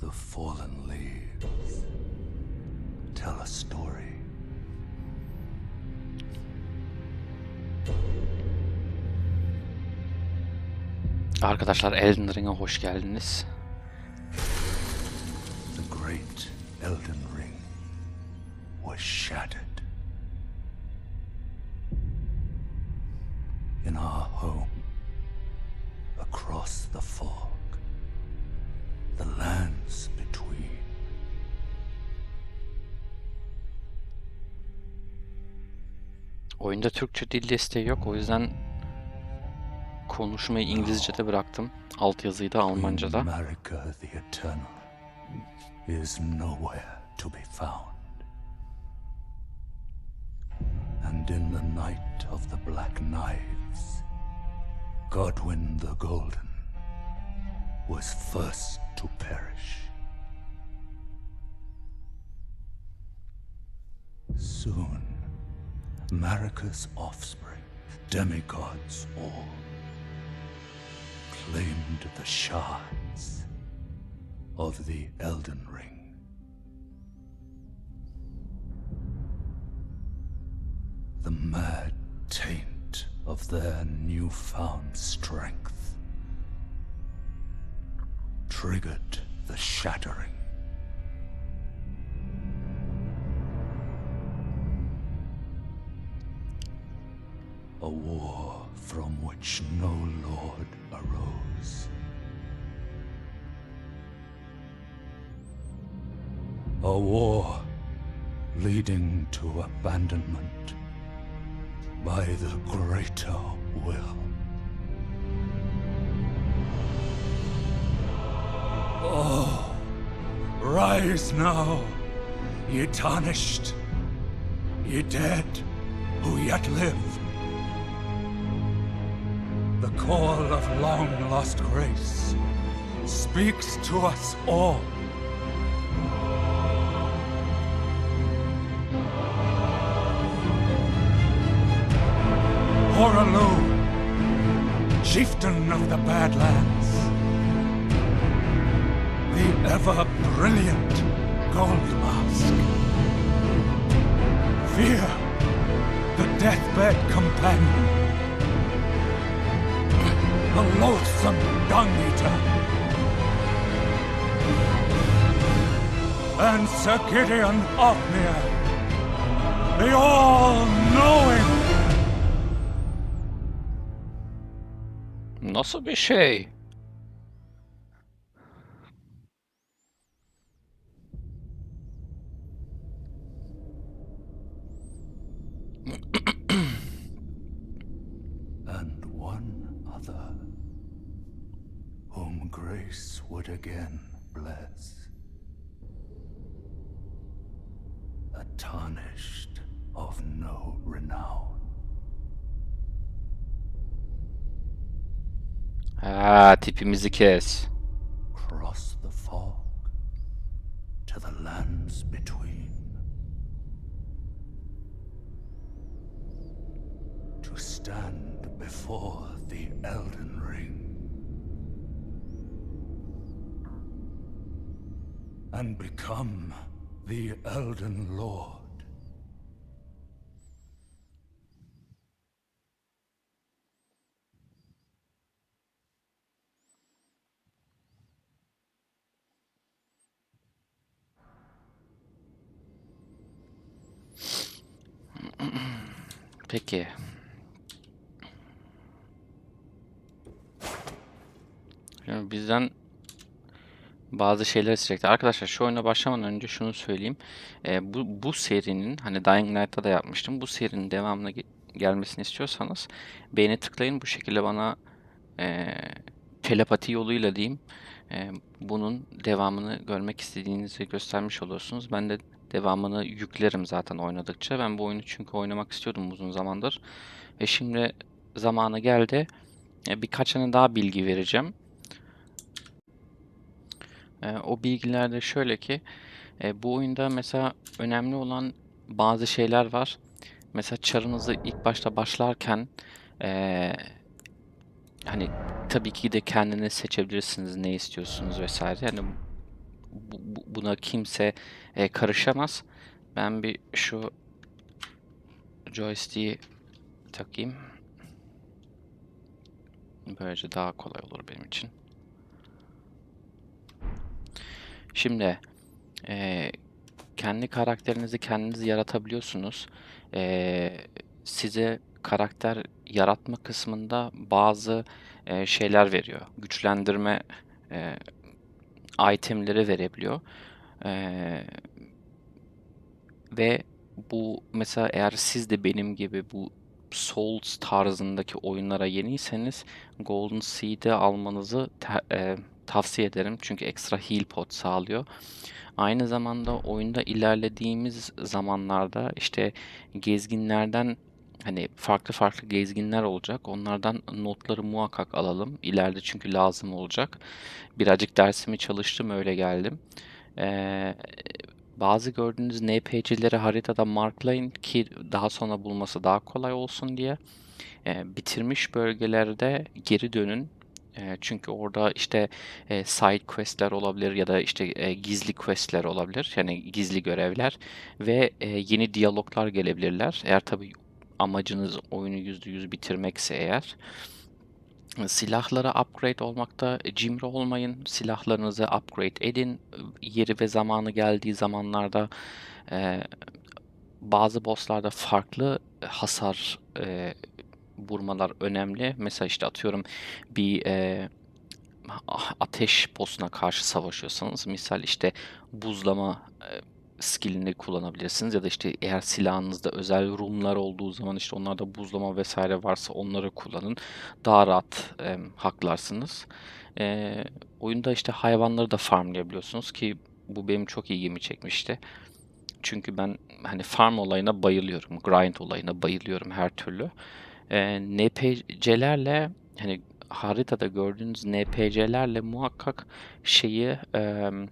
The fallen leaves tell a story. Arkadaşlar Elden Ring'e hoş geldiniz. The great Elden Ring was shattered. In our home, across the fog, the lands Oyunda Türkçe dil desteği yok o yüzden konuşmayı İngilizce'de bıraktım. Alt yazıyı da Almanca'da. Marika the Eternal is nowhere to be found. And in the night of the Black Knives, Godwyn the Golden was first to perish. Soon, Marika's offspring, demigods all, claimed the shards of the Elden Ring. The mad taint of their newfound strength triggered the shattering. A war from which no lord arose. A war leading to abandonment by the greater will. Oh, rise now, ye tarnished, ye dead who yet live. The call of long lost grace speaks to us all. Horaloo, chieftain of the Badlands, the ever brilliant Gold Mask. Fear, the deathbed companion, the loathsome dung eater, and Sir Gideon Othmere, the all-knowing. Bir şey? and one other, whom grace would again bless. A tarnished of no renown. Ha tipimizi kes. Cross the fog to the lands between. To stand before the Elden Ring. And become the Elden Lord. Peki. Şimdi bizden bazı şeyler isteyecekler. Arkadaşlar şu oyuna başlamadan önce şunu söyleyeyim. Ee, bu, bu serinin hani Dying Light'ta da yapmıştım. Bu serinin devamına ge- gelmesini istiyorsanız beğeni tıklayın. Bu şekilde bana e, telepati yoluyla diyeyim. e, bunun devamını görmek istediğinizi göstermiş oluyorsunuz. Ben de devamını yüklerim zaten oynadıkça. Ben bu oyunu çünkü oynamak istiyordum uzun zamandır. Ve şimdi zamanı geldi. E, birkaç tane daha bilgi vereceğim. E, o bilgiler de şöyle ki e, bu oyunda mesela önemli olan bazı şeyler var. Mesela çarınızı ilk başta başlarken e, hani tabii ki de kendiniz seçebilirsiniz ne istiyorsunuz vesaire. Yani bu- bu- buna kimse e, karışamaz. Ben bir şu joystick'i takayım. Böylece daha kolay olur benim için. Şimdi eee, kendi karakterinizi kendiniz yaratabiliyorsunuz. Eee, size karakter yaratma kısmında bazı eee, şeyler veriyor. Güçlendirme eee, itemleri verebiliyor. Eee, ve bu mesela eğer siz de benim gibi bu Souls tarzındaki oyunlara yeniyseniz Golden Seed'i almanızı e, tavsiye ederim. Çünkü ekstra heal pot sağlıyor. Aynı zamanda oyunda ilerlediğimiz zamanlarda işte gezginlerden hani farklı farklı gezginler olacak. Onlardan notları muhakkak alalım. İleride çünkü lazım olacak. Birazcık dersimi çalıştım öyle geldim. Ee, bazı gördüğünüz NPC'leri haritada marklayın ki daha sonra bulması daha kolay olsun diye. Ee, bitirmiş bölgelerde geri dönün. Çünkü orada işte side quest'ler olabilir ya da işte gizli quest'ler olabilir. Yani gizli görevler ve yeni diyaloglar gelebilirler. Eğer tabii amacınız oyunu %100 bitirmekse eğer. Silahlara upgrade olmakta cimri olmayın. Silahlarınızı upgrade edin. Yeri ve zamanı geldiği zamanlarda bazı bosslarda farklı hasar vurmalar önemli. Mesela işte atıyorum bir e, ateş boss'una karşı savaşıyorsanız misal işte buzlama e, skillini kullanabilirsiniz ya da işte eğer silahınızda özel room'lar olduğu zaman işte onlarda buzlama vesaire varsa onları kullanın. Daha rahat e, haklarsınız. E, oyunda işte hayvanları da farmlayabiliyorsunuz ki bu benim çok ilgimi çekmişti. Çünkü ben hani farm olayına bayılıyorum. Grind olayına bayılıyorum her türlü. Ee, NPC'lerle hani haritada gördüğünüz NPC'lerle muhakkak şeyi em,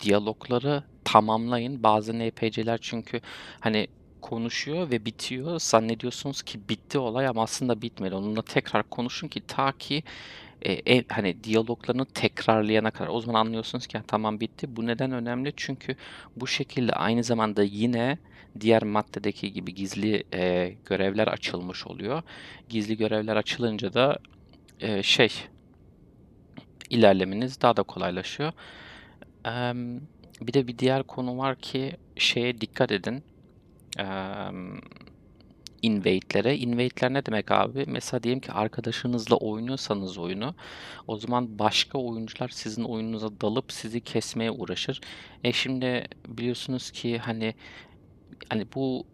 diyalogları tamamlayın. Bazı NPC'ler çünkü hani konuşuyor ve bitiyor. Zannediyorsunuz ki bitti olay ama aslında bitmedi. Onunla tekrar konuşun ki ta ki e, e, hani diyaloglarını tekrarlayana kadar. O zaman anlıyorsunuz ki "Ha, tamam bitti. Bu neden önemli? Çünkü bu şekilde aynı zamanda yine diğer maddedeki gibi gizli e, görevler açılmış oluyor. Gizli görevler açılınca da e, şey ilerlemeniz daha da kolaylaşıyor. Em, bir de bir diğer konu var ki şeye dikkat edin. Em, invade'lere. Invade'ler ne demek abi? Mesela diyelim ki arkadaşınızla oynuyorsanız oyunu, o zaman başka oyuncular sizin oyununuza dalıp sizi kesmeye uğraşır. E şimdi biliyorsunuz ki hani hani bu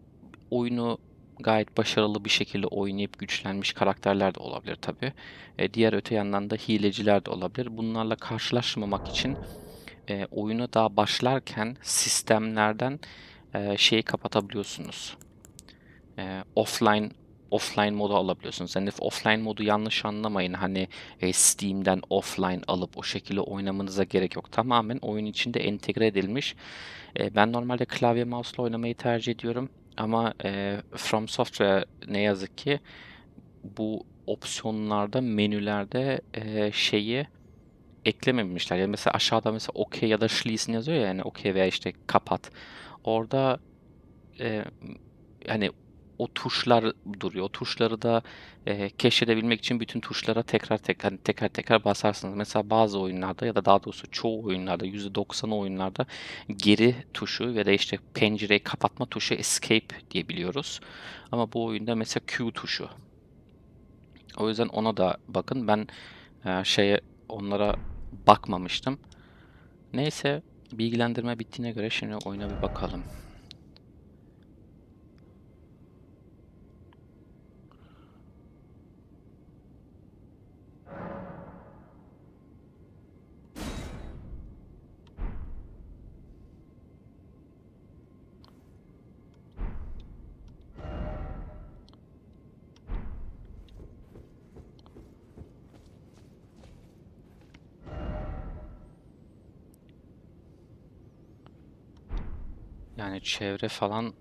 oyunu gayet başarılı bir şekilde oynayıp güçlenmiş karakterler de olabilir tabii. E, diğer öte yandan da hileciler de olabilir. Bunlarla karşılaşmamak için e, oyuna daha başlarken sistemlerden e, şeyi kapatabiliyorsunuz. E, offline offline modu alabiliyorsunuz. Yani offline modu yanlış anlamayın. Hani e, Steam'den offline alıp o şekilde oynamanıza gerek yok. Tamamen oyun içinde entegre edilmiş. E, ben normalde klavye mouse'la oynamayı tercih ediyorum. Ama e, From Software ne yazık ki bu opsiyonlarda, menülerde e, şeyi eklememişler. Yani mesela aşağıda mesela OK ya da schließen yazıyor ya yani OK veya işte kapat. Orada e, hani o tuşlar duruyor. O tuşları da e, keşfedebilmek için bütün tuşlara tekrar tekrar teker teker basarsınız. Mesela bazı oyunlarda ya da daha doğrusu çoğu oyunlarda %90 oyunlarda geri tuşu ya da işte pencereyi kapatma tuşu escape diye biliyoruz. Ama bu oyunda mesela Q tuşu. O yüzden ona da bakın. Ben e, şeye onlara bakmamıştım. Neyse bilgilendirme bittiğine göre şimdi oyuna bir bakalım. Çevre falan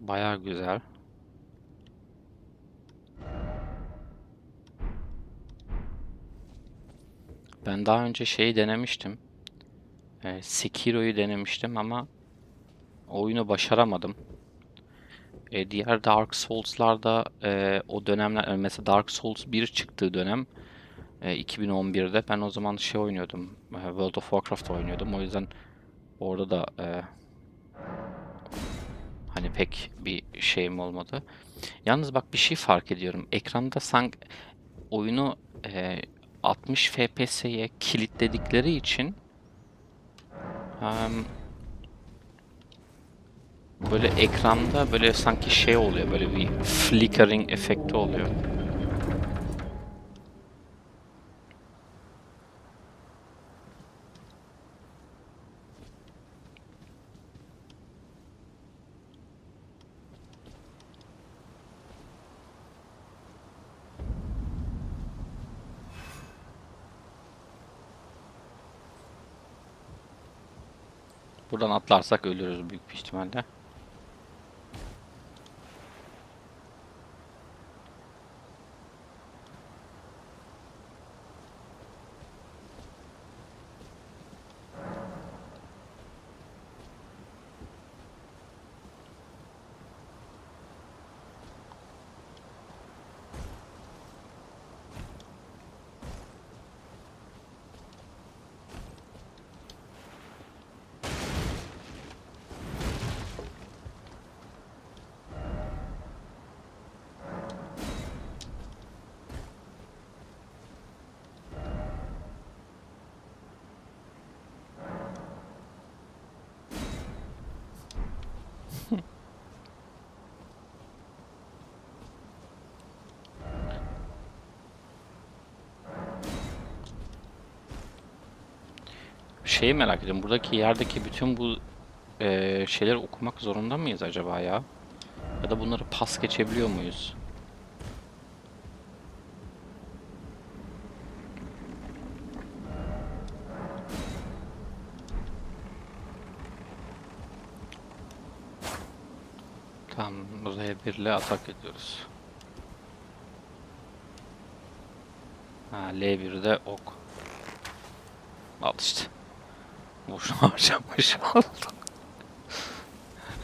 bayağı güzel. Ben daha önce şeyi denemiştim. Ee, Sekiro'yu denemiştim ama oyunu başaramadım. E, diğer Dark Souls'larda e, o dönemler e, mesela Dark Souls 1 çıktığı dönem e, 2011'de ben o zaman şey oynuyordum. e, World of Warcraft oynuyordum. O yüzden orada da e, hani pek bir şeyim olmadı. Yalnız bak bir şey fark ediyorum. Ekranda sanki oyunu e, 60 FPS'ye kilitledikleri için em, böyle ekranda böyle sanki şey oluyor. Böyle bir flickering efekti oluyor. Buradan atlarsak ölürüz büyük bir ihtimalle. Şeyi merak ediyorum. Buradaki yerdeki bütün bu eee, şeyleri okumak zorunda mıyız acaba ya? Ya da bunları pas geçebiliyor muyuz? Tamam, R1 ile atak ediyoruz. Ha, L1'de ok. Al işte. Boşuna harcamış oldum.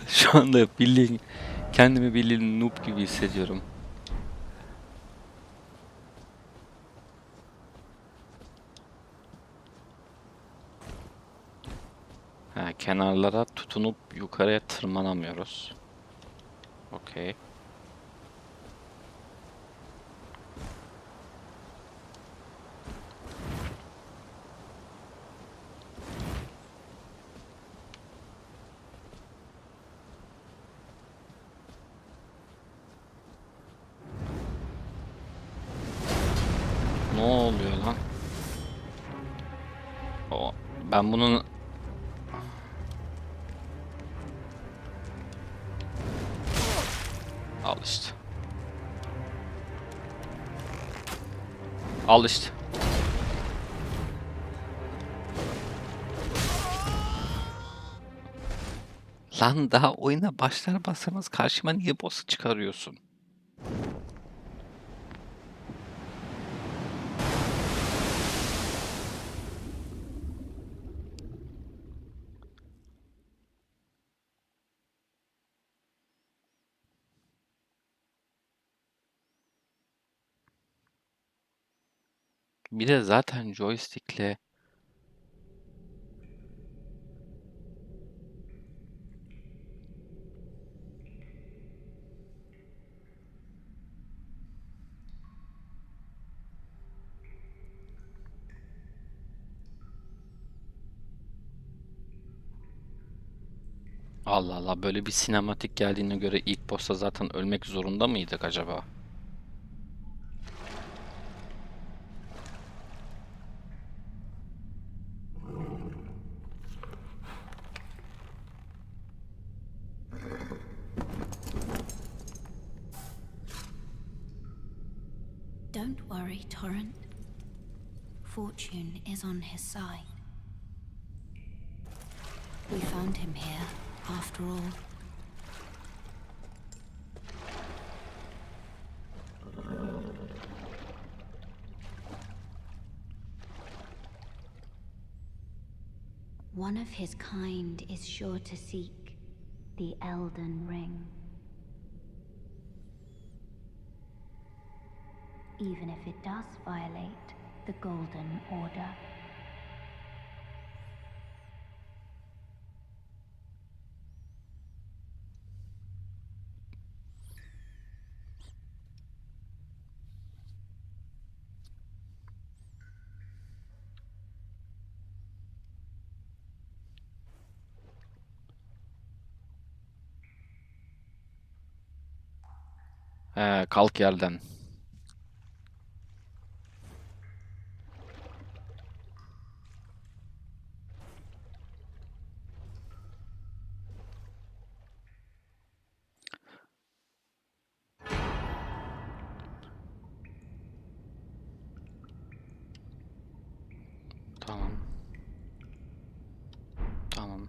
Şu anda bildiğin, kendimi bildiğin noob gibi hissediyorum. Ha, kenarlara tutunup yukarıya tırmanamıyoruz. Okey. O, ben bunun Al işte. Al işte. Lan daha oyuna başlar basarmaz karşıma niye boss'u çıkarıyorsun? Bir de zaten joystick'le Allah Allah böyle bir sinematik geldiğine göre ilk boss'a zaten ölmek zorunda mıydık acaba? One of his kind is sure to seek the Elden Ring. Even if it does violate the Golden Order. Kalk yerden. Tamam. Tamam.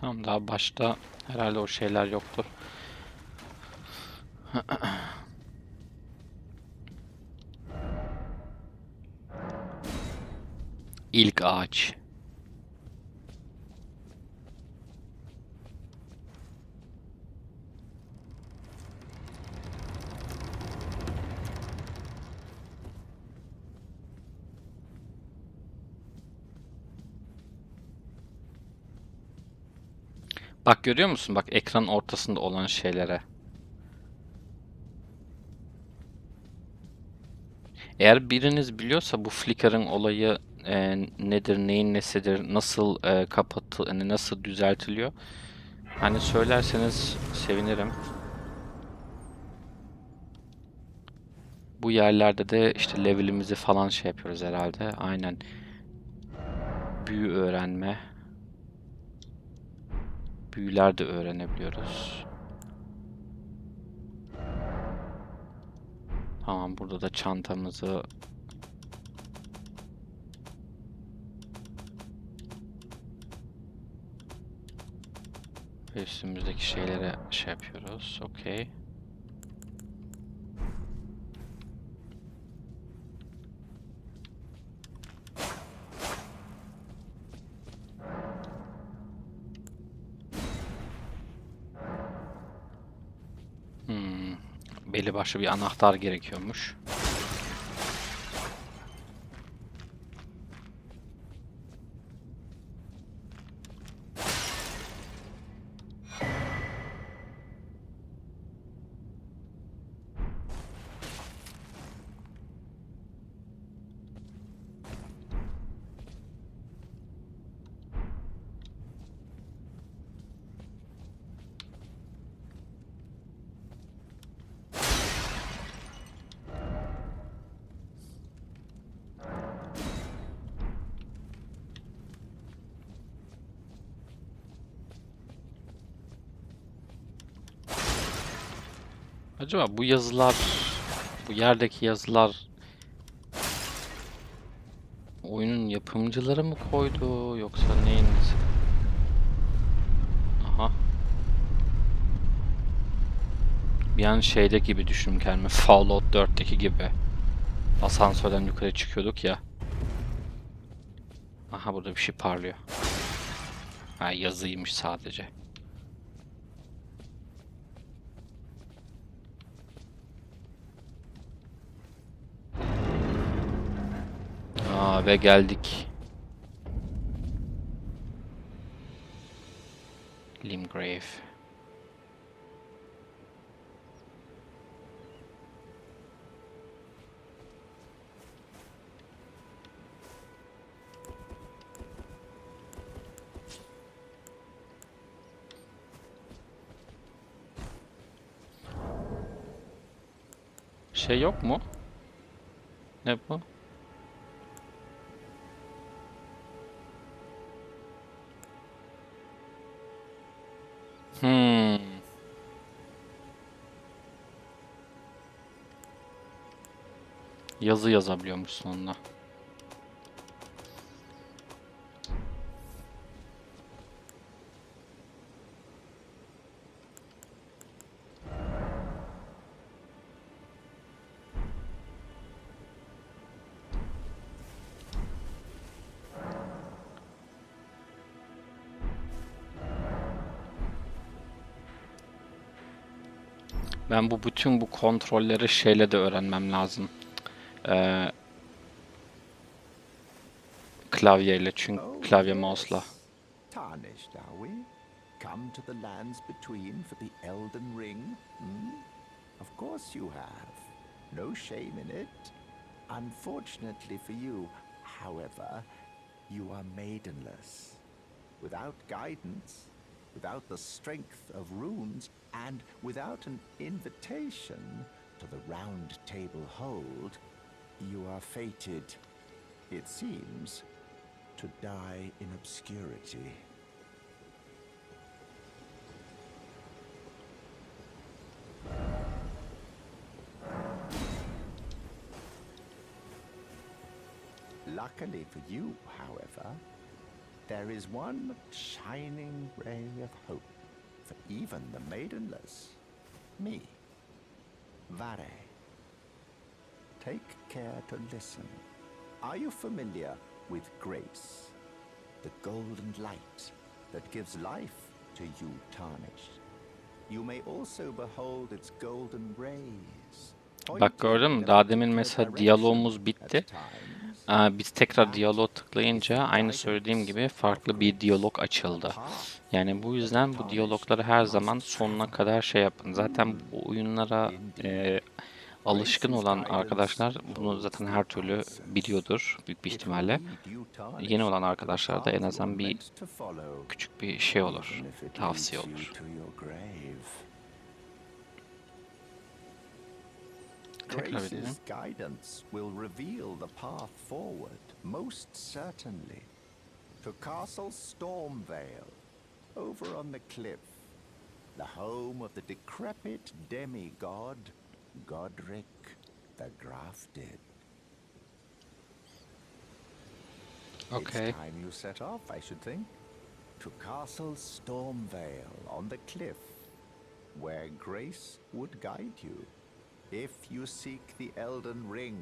Tamam daha başta herhalde o şeyler yoktur. İlk ağaç. Bak görüyor musun? Bak ekranın ortasında olan şeylere. Eğer biriniz biliyorsa bu flicker'ın olayı e, nedir, neyin nesidir, nasıl e, kapatı, hani nasıl düzeltiliyor? Hani söylerseniz sevinirim. Bu yerlerde de işte level'imizi falan şey yapıyoruz herhalde. Aynen. Büyü öğrenme. Büyüler de öğrenebiliyoruz. Tamam burada da çantamızı üstümüzdeki şeylere şey yapıyoruz. Okey. Belli başlı bir anahtar gerekiyormuş. Acaba bu yazılar, bu yerdeki yazılar oyunun yapımcıları mı koydu yoksa neyin? Aha. Bir an şeyde gibi düşündüm kendimi. Fallout 4'teki gibi. Asansörden yukarı çıkıyorduk ya. Aha burada bir şey parlıyor. Ha yazıymış sadece. Aa ve geldik. Limgrave. Şey yok mu? Ne bu? Yazı yazabiliyormuş sonunda. Ben bu bütün bu kontrolleri şeyle de öğrenmem lazım. Ee, klavyeyle çünkü klavye mouse'la. Tarnished, are we? Come to the lands between for the Elden Ring? Hmm? Of course you have. No shame in it. Unfortunately for you, however, you are maidenless. Without guidance, without the strength of runes, and without an invitation to the Round Table Hold, you are fated, it seems, to die in obscurity. Luckily for you, however, there is one shining ray of hope for even the maidenless. Me. Vare. Care to listen. Are you familiar with grace? The golden light that gives life to you tarnished. You may also behold its golden rays. Bak gördün mü? Daha demin mesela diyalogumuz bitti. Biz tekrar diyalog tıklayınca aynı söylediğim gibi farklı bir diyalog açıldı. Yani bu yüzden bu diyalogları her zaman sonuna kadar şey yapın. Zaten bu oyunlara e, alışkın olan arkadaşlar bunu zaten her türlü biliyordur büyük bir ihtimalle. Yeni olan arkadaşlar da en azından bir küçük bir şey olur, tavsiye olur. Tekrar edelim. To Castle Stormvale, over on the cliff, the home of the decrepit demigod, Godric the Grafted. Okay. It's time you set off, I should think. To Castle Stormvale on the cliff, where grace would guide you. If you seek the Elden Ring,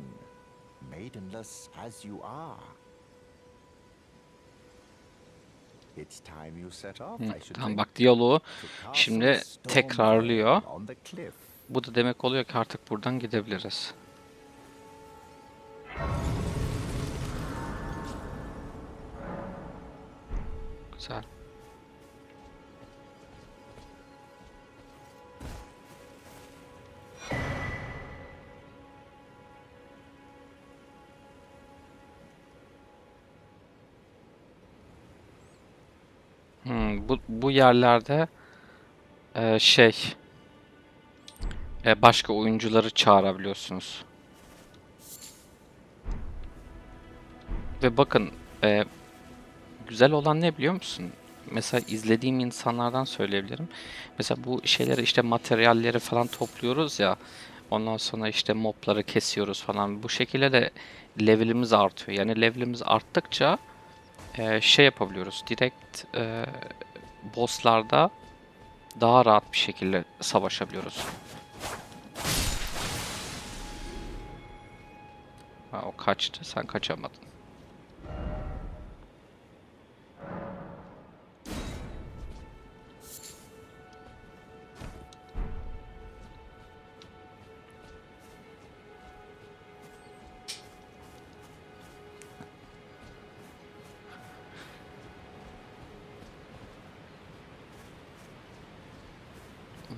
maidenless as you are. It's time you set off, Hı, I should tamam think. bak diyaloğu şimdi tekrarlıyor. Bu da demek oluyor ki artık buradan gidebiliriz. Güzel. Hmm, bu, bu yerlerde e, şey e, başka oyuncuları çağırabiliyorsunuz. Ve bakın e, güzel olan ne biliyor musun? Mesela izlediğim insanlardan söyleyebilirim. Mesela bu şeyleri işte materyalleri falan topluyoruz ya. Ondan sonra işte mobları kesiyoruz falan. Bu şekilde de levelimiz artıyor. Yani levelimiz arttıkça e, şey yapabiliyoruz. Direkt e, bosslarda daha rahat bir şekilde savaşabiliyoruz. Ha, o kaçtı. Sen kaçamadın.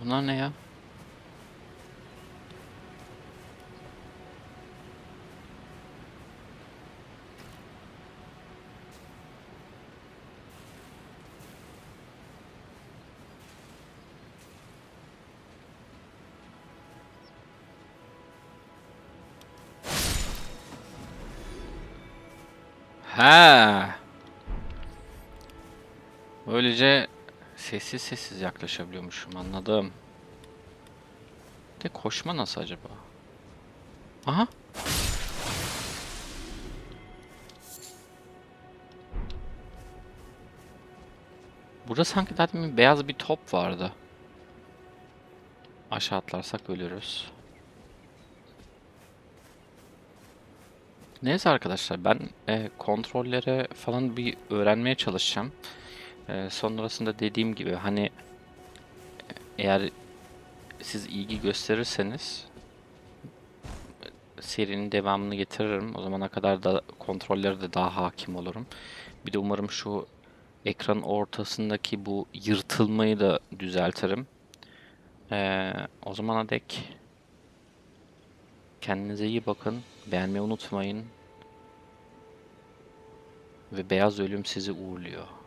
Bunlar ne ya? He. Böylece sessiz sessiz yaklaşabiliyormuşum anladım. De koşma nasıl acaba? Aha. Burada sanki daha beyaz bir top vardı. Aşağı atlarsak ölürüz. Neyse arkadaşlar ben e, kontrollere falan bir öğrenmeye çalışacağım. E, sonrasında dediğim gibi hani eğer siz ilgi gösterirseniz serinin devamını getiririm. O zamana kadar da kontrollere de daha hakim olurum. Bir de umarım şu ekranın ortasındaki bu yırtılmayı da düzeltirim. E, o zamana dek kendinize iyi bakın. Beğenmeyi unutmayın. Ve beyaz ölüm sizi uğurluyor.